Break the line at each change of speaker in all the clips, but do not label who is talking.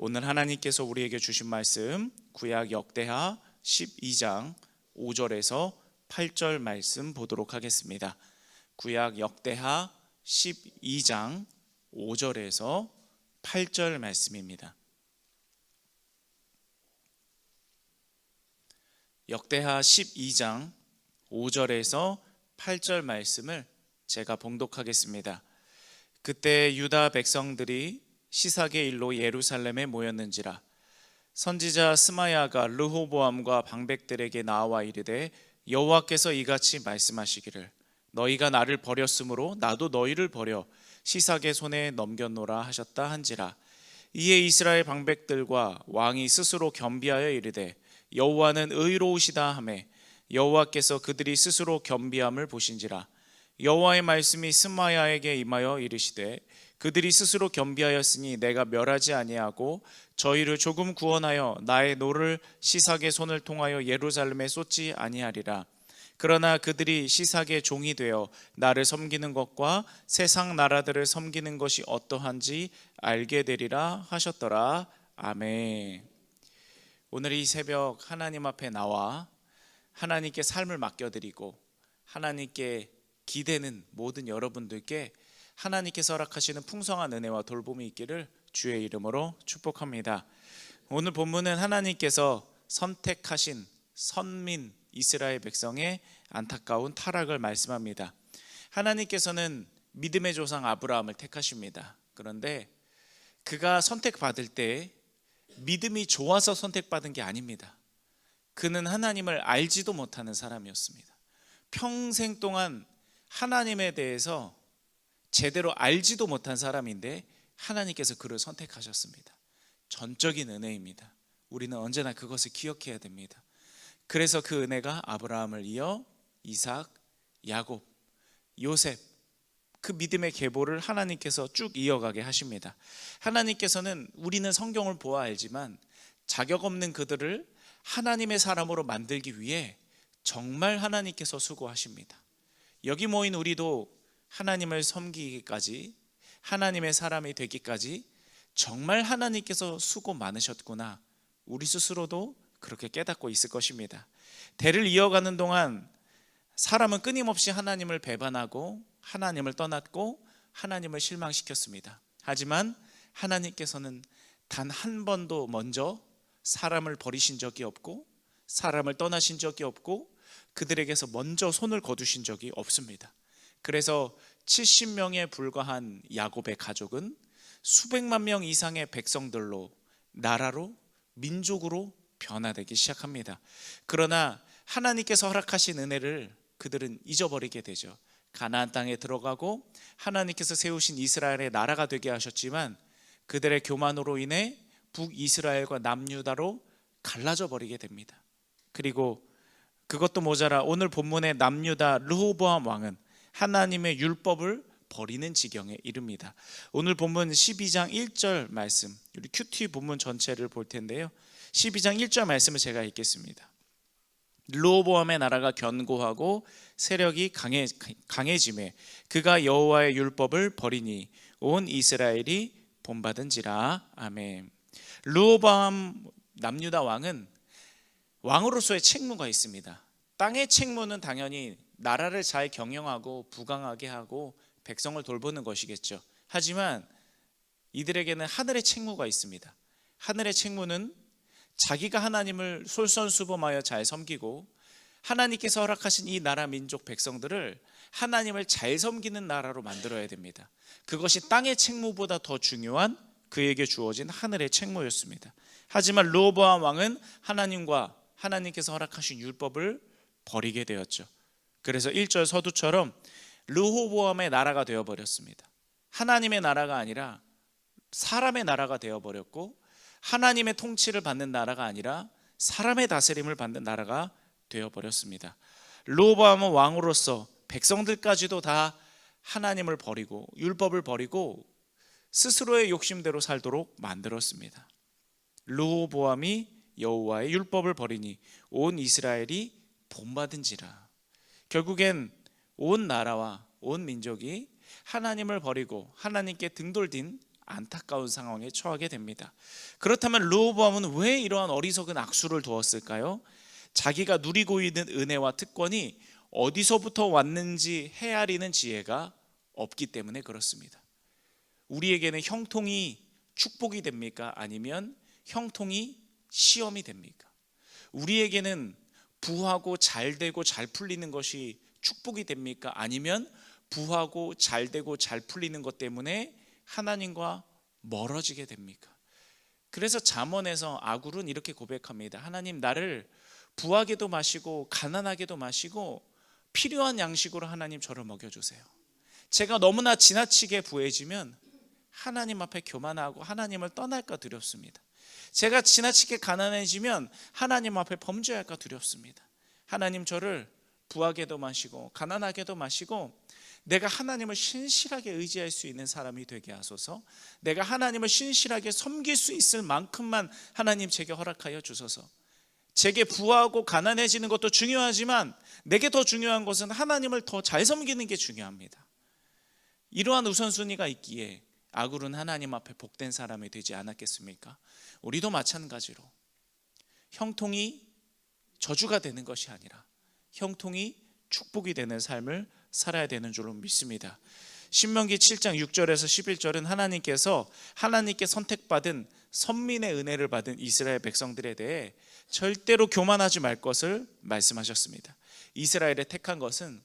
오늘 하나님께서 우리에게 주신 말씀 구약 역대하 12장 5절에서 8절 말씀 보도록 하겠습니다. 구약 역대하 12장 5절에서 8절 말씀입니다. 역대하 12장 5절에서 8절 말씀을 제가 봉독하겠습니다. 그때 유다 백성들이 시삭의 일로 예루살렘에 모였는지라. 선지자 스마야가 르호보암과 방백들에게 나와 이르되 여호와께서 이같이 말씀하시기를 너희가 나를 버렸으므로 나도 너희를 버려 시삭의 손에 넘겼노라 하셨다 한지라. 이에 이스라엘 방백들과 왕이 스스로 겸비하여 이르되 여호와는 의로우시다 하매 여호와께서 그들이 스스로 겸비함을 보신지라 여호와의 말씀이 스마야에게 임하여 이르시되 그들이 스스로 겸비하였으니 내가 멸하지 아니하고 저희를 조금 구원하여 나의 노를 시삭의 손을 통하여 예루살렘에 쏟지 아니하리라. 그러나 그들이 시삭의 종이 되어 나를 섬기는 것과 세상 나라들을 섬기는 것이 어떠한지 알게 되리라 하셨더라. 아멘. 오늘 이 새벽 하나님 앞에 나와 하나님께 삶을 맡겨드리고 하나님께 기대는 모든 여러분들께 하나님께서 허락하시는 풍성한 은혜와 돌봄이 있기를 주의 이름으로 축복합니다. 오늘 본문은 하나님께서 선택하신 선민 이스라엘 백성의 안타까운 타락을 말씀합니다. 하나님께서는 믿음의 조상 아브라함을 택하십니다. 그런데 그가 선택받을 때 믿음이 좋아서 선택받은 게 아닙니다. 그는 하나님을 알지도 못하는 사람이었습니다. 평생 동안 하나님에 대해서 제대로 알지도 못한 사람인데 하나님께서 그를 선택하셨습니다. 전적인 은혜입니다. 우리는 언제나 그것을 기억해야 됩니다. 그래서 그 은혜가 아브라함을 이어 이삭, 야곱, 요셉 그 믿음의 계보를 하나님께서 쭉 이어가게 하십니다. 하나님께서는 우리는 성경을 보아 알지만 자격 없는 그들을 하나님의 사람으로 만들기 위해 정말 하나님께서 수고하십니다. 여기 모인 우리도 하나님을 섬기기까지 하나님의 사람이 되기까지 정말 하나님께서 수고 많으셨구나. 우리 스스로도 그렇게 깨닫고 있을 것입니다. 대를 이어가는 동안 사람은 끊임없이 하나님을 배반하고 하나님을 떠났고 하나님을 실망시켰습니다. 하지만 하나님께서는 단 한 번도 먼저 사람을 버리신 적이 없고 사람을 떠나신 적이 없고 그들에게서 먼저 손을 거두신 적이 없습니다. 그래서 70명에 불과한 야곱의 가족은 수백만 명 이상의 백성들로 나라로 민족으로 변화되기 시작합니다. 그러나 하나님께서 허락하신 은혜를 그들은 잊어버리게 되죠. 가나안 땅에 들어가고 하나님께서 세우신 이스라엘의 나라가 되게 하셨지만 그들의 교만으로 인해 북이스라엘과 남유다로 갈라져 버리게 됩니다. 그리고 그것도 모자라 오늘 본문의 남유다 르호보암 왕은 하나님의 율법을 버리는 지경에 이릅니다. 오늘 본문 12장 1절 말씀, 우리 큐티 본문 전체를 볼 텐데요. 12장 1절 말씀을 제가 읽겠습니다. 르호보암의 나라가 견고하고 세력이 강해 강해짐에 그가 여호와의 율법을 버리니 온 이스라엘이 본받은지라 아멘. 르호보암 남유다 왕은 왕으로서의 책무가 있습니다. 땅의 책무는 당연히 나라를 잘 경영하고 부강하게 하고 백성을 돌보는 것이겠죠. 하지만 이들에게는 하늘의 책무가 있습니다. 하늘의 책무는 자기가 하나님을 솔선수범하여 잘 섬기고 하나님께서 허락하신 이 나라 민족 백성들을 하나님을 잘 섬기는 나라로 만들어야 됩니다. 그것이 땅의 책무보다 더 중요한 그에게 주어진 하늘의 책무였습니다. 하지만 로보암 왕은 하나님과 하나님께서 허락하신 율법을 버리게 되었죠. 그래서 1절 서두처럼 르호보암의 나라가 되어 버렸습니다. 하나님의 나라가 아니라 사람의 나라가 되어 버렸고 하나님의 통치를 받는 나라가 아니라 사람의 다스림을 받는 나라가 되어 버렸습니다. 르호보암은 왕으로서 백성들까지도 다 하나님을 버리고 율법을 버리고 스스로의 욕심대로 살도록 만들었습니다. 르호보암이 여호와의 율법을 버리니 온 이스라엘이 본받은지라. 결국엔 온 나라와 온 민족이 하나님을 버리고 하나님께 등돌딘 안타까운 상황에 처하게 됩니다. 그렇다면 르호보암은 왜 이러한 어리석은 악수를 두었을까요? 자기가 누리고 있는 은혜와 특권이 어디서부터 왔는지 헤아리는 지혜가 없기 때문에 그렇습니다. 우리에게는 형통이 축복이 됩니까? 아니면 형통이 시험이 됩니까? 우리에게는 부하고 잘 되고 잘 풀리는 것이 축복이 됩니까? 아니면 부하고 잘 되고 잘 풀리는 것 때문에 하나님과 멀어지게 됩니까? 그래서 잠언에서 아굴은 이렇게 고백합니다. 하나님 나를 부하게도 마시고 가난하게도 마시고 필요한 양식으로 하나님 저를 먹여 주세요. 제가 너무나 지나치게 부해지면 하나님 앞에 교만하고 하나님을 떠날까 두렵습니다. 제가 지나치게 가난해지면 하나님 앞에 범죄할까 두렵습니다. 하나님 저를 부하게도 마시고 가난하게도 마시고 내가 하나님을 신실하게 의지할 수 있는 사람이 되게 하소서. 내가 하나님을 신실하게 섬길 수 있을 만큼만 하나님 제게 허락하여 주소서. 제게 부하고 가난해지는 것도 중요하지만 내게 더 중요한 것은 하나님을 더 잘 섬기는 게 중요합니다. 이러한 우선순위가 있기에 아굴은 하나님 앞에 복된 사람이 되지 않았겠습니까? 우리도 마찬가지로 형통이 저주가 되는 것이 아니라 형통이 축복이 되는 삶을 살아야 되는 줄로 믿습니다. 신명기 7장 6절에서 11절은 하나님께서 하나님께 선택받은 선민의 은혜를 받은 이스라엘 백성들에 대해 절대로 교만하지 말 것을 말씀하셨습니다. 이스라엘에 택한 것은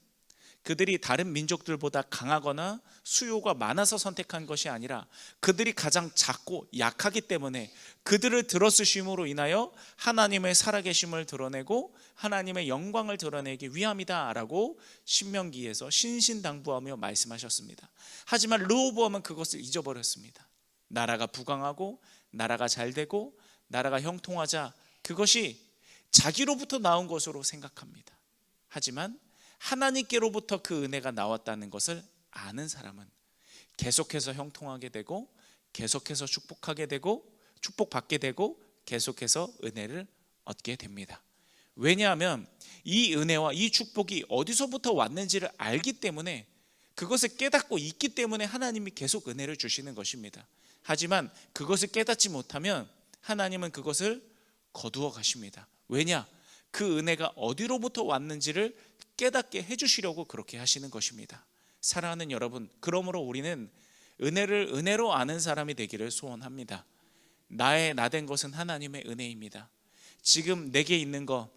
그들이 다른 민족들보다 강하거나 수요가 많아서 선택한 것이 아니라 그들이 가장 작고 약하기 때문에 그들을 들어쓰심으로 인하여 하나님의 살아계심을 드러내고 하나님의 영광을 드러내기 위함이다라고 신명기에서 신신당부하며 말씀하셨습니다. 하지만 르호보암은 그것을 잊어버렸습니다. 나라가 부강하고 나라가 잘 되고 나라가 형통하자 그것이 자기로부터 나온 것으로 생각합니다. 하지만 하나님께로부터 그 은혜가 나왔다는 것을 아는 사람은 계속해서 형통하게 되고 계속해서 축복하게 되고 축복받게 되고 계속해서 은혜를 얻게 됩니다. 왜냐하면 이 은혜와 이 축복이 어디서부터 왔는지를 알기 때문에 그것을 깨닫고 있기 때문에 하나님이 계속 은혜를 주시는 것입니다. 하지만 그것을 깨닫지 못하면 하나님은 그것을 거두어 가십니다. 왜냐? 그 은혜가 어디로부터 왔는지를 깨닫게 해주시려고 그렇게 하시는 것입니다. 사랑하는 여러분, 그러므로 우리는 은혜를 은혜로 아는 사람이 되기를 소원합니다. 나의 나 된 것은 하나님의 은혜입니다. 지금 내게 있는 거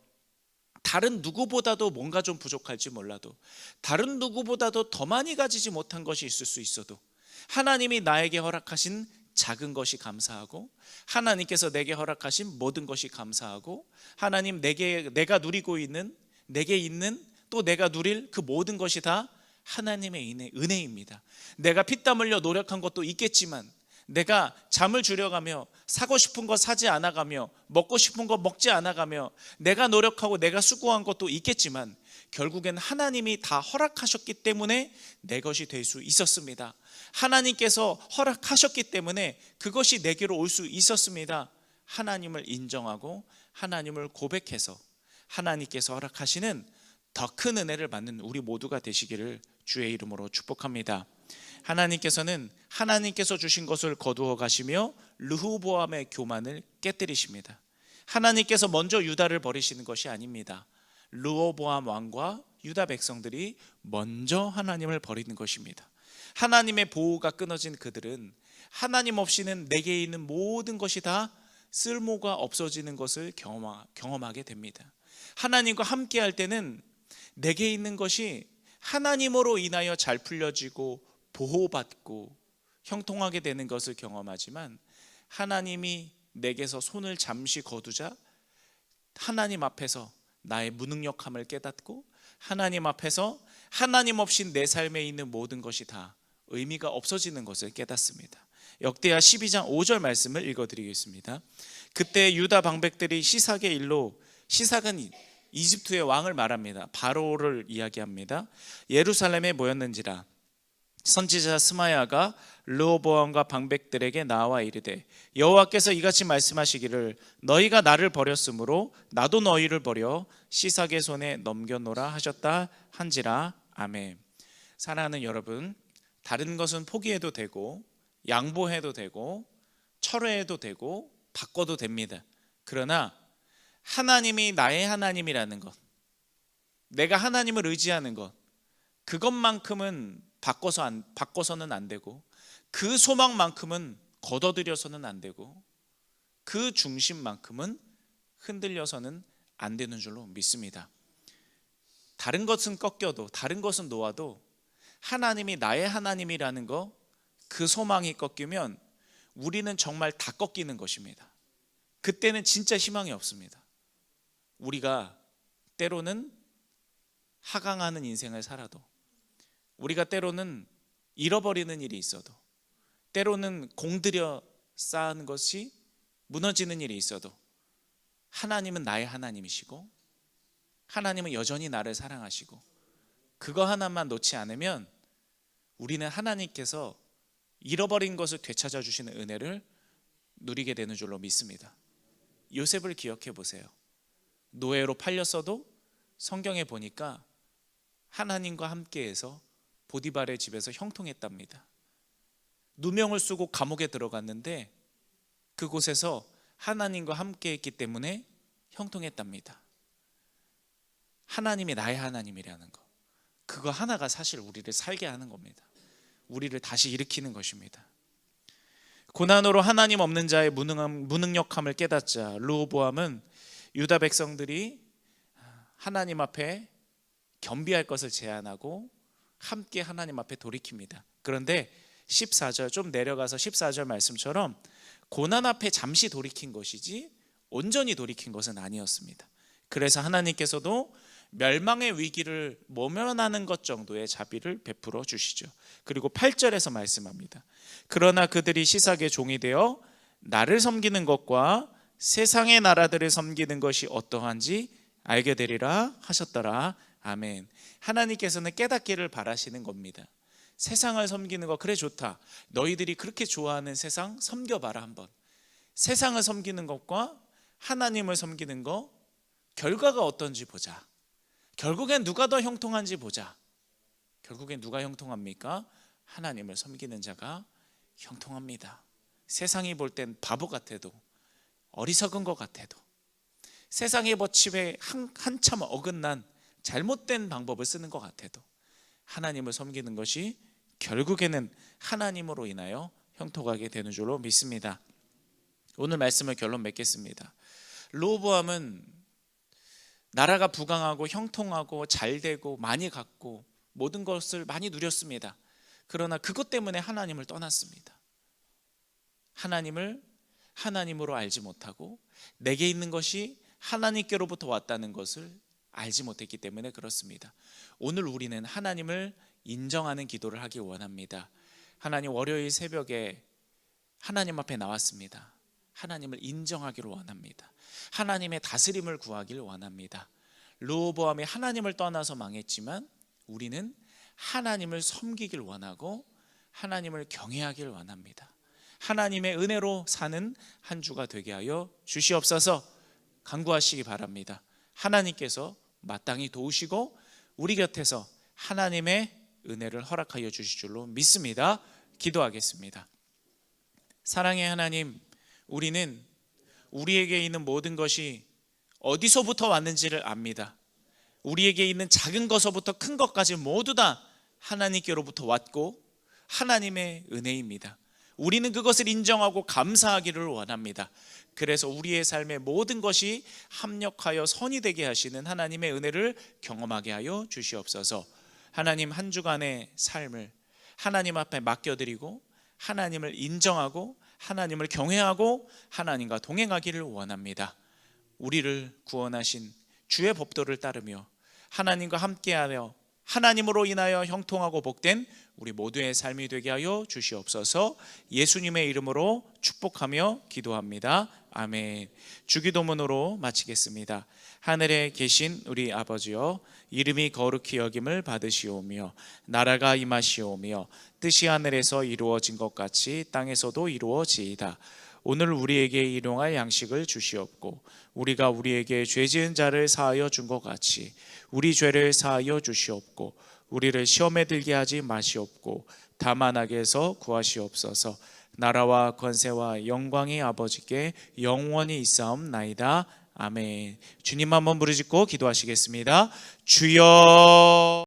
다른 누구보다도 뭔가 좀 부족할지 몰라도 다른 누구보다도 더 많이 가지지 못한 것이 있을 수 있어도 하나님이 나에게 허락하신 작은 것이 감사하고 하나님께서 내게 허락하신 모든 것이 감사하고 하나님 내게 내가 누리고 있는 내게 있는 또 내가 누릴 그 모든 것이 다 하나님의 은혜, 은혜입니다. 내가 피땀 흘려 노력한 것도 있겠지만 내가 잠을 줄여가며 사고 싶은 거 사지 않아가며 먹고 싶은 거 먹지 않아가며 내가 노력하고 내가 수고한 것도 있겠지만 결국엔 하나님이 다 허락하셨기 때문에 내 것이 될 수 있었습니다. 하나님께서 허락하셨기 때문에 그것이 내게로 올 수 있었습니다. 하나님을 인정하고 하나님을 고백해서 하나님께서 허락하시는 더 큰 은혜를 받는 우리 모두가 되시기를 주의 이름으로 축복합니다. 하나님께서는 하나님께서 주신 것을 거두어 가시며 르후보암의 교만을 깨뜨리십니다. 하나님께서 먼저 유다를 버리시는 것이 아닙니다. 르호보암 왕과 유다 백성들이 먼저 하나님을 버리는 것입니다. 하나님의 보호가 끊어진 그들은 하나님 없이는 내게 있는 모든 것이 다 쓸모가 없어지는 것을 경험하 게 됩니다. 하나님과 함께 할 때는 내게 있는 것이 하나님으로 인하여 잘 풀려지고 보호받고 형통하게 되는 것을 경험하지만 하나님이 내게서 손을 잠시 거두자 하나님 앞에서 나의 무능력함을 깨닫고 하나님 앞에서 하나님 없이 내 삶에 있는 모든 것이 다 의미가 없어지는 것을 깨닫습니다. 역대하 12장 5절 말씀을 읽어 드리겠습니다. 그때 유다 방백들이 시삭의 일로 시삭은 이집트의 왕을 말합니다. 바로를 이야기합니다. 예루살렘에 모였는지라 선지자 스마야가 르호보암과 방백들에게 나와 이르되 여호와께서 이같이 말씀하시기를 너희가 나를 버렸으므로 나도 너희를 버려 시삭의 손에 넘겨놓라 하셨다 한지라 아멘. 사랑하는 여러분, 다른 것은 포기해도 되고 양보해도 되고 철회해도 되고 바꿔도 됩니다. 그러나 하나님이 나의 하나님이라는 것, 내가 하나님을 의지하는 것, 그것만큼은 바꿔서 안, 바꿔서는 안 되고 그 소망만큼은 걷어들여서는 안 되고 그 중심만큼은 흔들려서는 안 되는 줄로 믿습니다. 다른 것은 꺾여도 다른 것은 놓아도 하나님이 나의 하나님이라는 거 그 소망이 꺾이면 우리는 정말 다 꺾이는 것입니다. 그때는 진짜 희망이 없습니다. 우리가 때로는 하강하는 인생을 살아도 우리가 때로는 잃어버리는 일이 있어도 때로는 공들여 쌓은 것이 무너지는 일이 있어도 하나님은 나의 하나님이시고 하나님은 여전히 나를 사랑하시고 그거 하나만 놓지 않으면 우리는 하나님께서 잃어버린 것을 되찾아 주시는 은혜를 누리게 되는 줄로 믿습니다. 요셉을 기억해 보세요. 노예로 팔렸어도 성경에 보니까 하나님과 함께해서 보디발의 집에서 형통했답니다. 누명을 쓰고 감옥에 들어갔는데 그곳에서 하나님과 함께했기 때문에 형통했답니다. 하나님이 나의 하나님이라는 거. 그거 하나가 사실 우리를 살게 하는 겁니다. 우리를 다시 일으키는 것입니다. 고난으로 하나님 없는 자의 무능함, 무능력함을 깨닫자 르호보암은 유다 백성들이 하나님 앞에 겸비할 것을 제안하고 함께 하나님 앞에 돌이킵니다. 그런데 14절 좀 내려가서 14절 말씀처럼 고난 앞에 잠시 돌이킨 것이지 온전히 돌이킨 것은 아니었습니다. 그래서 하나님께서도 멸망의 위기를 모면하는 것 정도의 자비를 베풀어 주시죠. 그리고 8절에서 말씀합니다. 그러나 그들이 시삭의 종이 되어 나를 섬기는 것과 세상의 나라들을 섬기는 것이 어떠한지 알게 되리라 하셨더라. 아멘. 하나님께서는 깨닫기를 바라시는 겁니다. 세상을 섬기는 거 그래 좋다. 너희들이 그렇게 좋아하는 세상 섬겨봐라 한번. 세상을 섬기는 것과 하나님을 섬기는 거 결과가 어떤지 보자. 결국엔 누가 더 형통한지 보자. 결국엔 누가 형통합니까? 하나님을 섬기는 자가 형통합니다. 세상이 볼 땐 바보 같아도 어리석은 것 같아도 세상의 법칙에 한, 한참 어긋난 잘못된 방법을 쓰는 것 같아도 하나님을 섬기는 것이 결국에는 하나님으로 인하여 형통하게 되는 줄로 믿습니다. 오늘 말씀을 결론 맺겠습니다. 로보암은 나라가 부강하고 형통하고 잘 되고 많이 갖고 모든 것을 많이 누렸습니다. 그러나 그것 때문에 하나님을 떠났습니다. 하나님을 하나님으로 알지 못하고 내게 있는 것이 하나님께로부터 왔다는 것을 알지 못했기 때문에 그렇습니다. 오늘 우리는 하나님을 인정하는 기도를 하기 원합니다. 하나님 월요일 새벽에 하나님 앞에 나왔습니다. 하나님을 인정하기를 원합니다. 하나님의 다스림을 구하기를 원합니다. 르호보암이 하나님을 떠나서 망했지만 우리는 하나님을 섬기길 원하고 하나님을 경외하길 원합니다. 하나님의 은혜로 사는 한 주가 되게 하여 주시옵소서 간구하시기 바랍니다. 하나님께서 마땅히 도우시고 우리 곁에서 하나님의 은혜를 허락하여 주실 줄로 믿습니다. 기도하겠습니다. 사랑의 하나님, 우리는 우리에게 있는 모든 것이 어디서부터 왔는지를 압니다. 우리에게 있는 작은 것서부터 큰 것까지 모두 다 하나님께로부터 왔고 하나님의 은혜입니다. 우리는 그것을 인정하고 감사하기를 원합니다. 그래서 우리의 삶의 모든 것이 합력하여 선이 되게 하시는 하나님의 은혜를 경험하게 하여 주시옵소서. 하나님 한 주간의 삶을 하나님 앞에 맡겨드리고 하나님을 인정하고 하나님을 경외하고 하나님과 동행하기를 원합니다. 우리를 구원하신 주의 법도를 따르며 하나님과 함께하며 하나님으로 인하여 형통하고 복된 우리 모두의 삶이 되게 하여 주시옵소서 예수님의 이름으로 축복하며 기도합니다. 아멘. 주기도문으로 마치겠습니다. 하늘에 계신 우리 아버지여 이름이 거룩히 여김을 받으시오며 나라가 임하시오며 뜻이 하늘에서 이루어진 것 같이 땅에서도 이루어지이다. 오늘 우리에게 일용할 양식을 주시옵고 우리가 우리에게 죄 지은 자를 사하여 준 것 같이 우리 죄를 사하여 주시옵고 우리를 시험에 들게 하지 마시옵고 다만 악에서 구하시옵소서 나라와 권세와 영광이 아버지께 영원히 있사옵나이다. 아멘. 주님 한번 부르짖고 기도하시겠습니다. 주여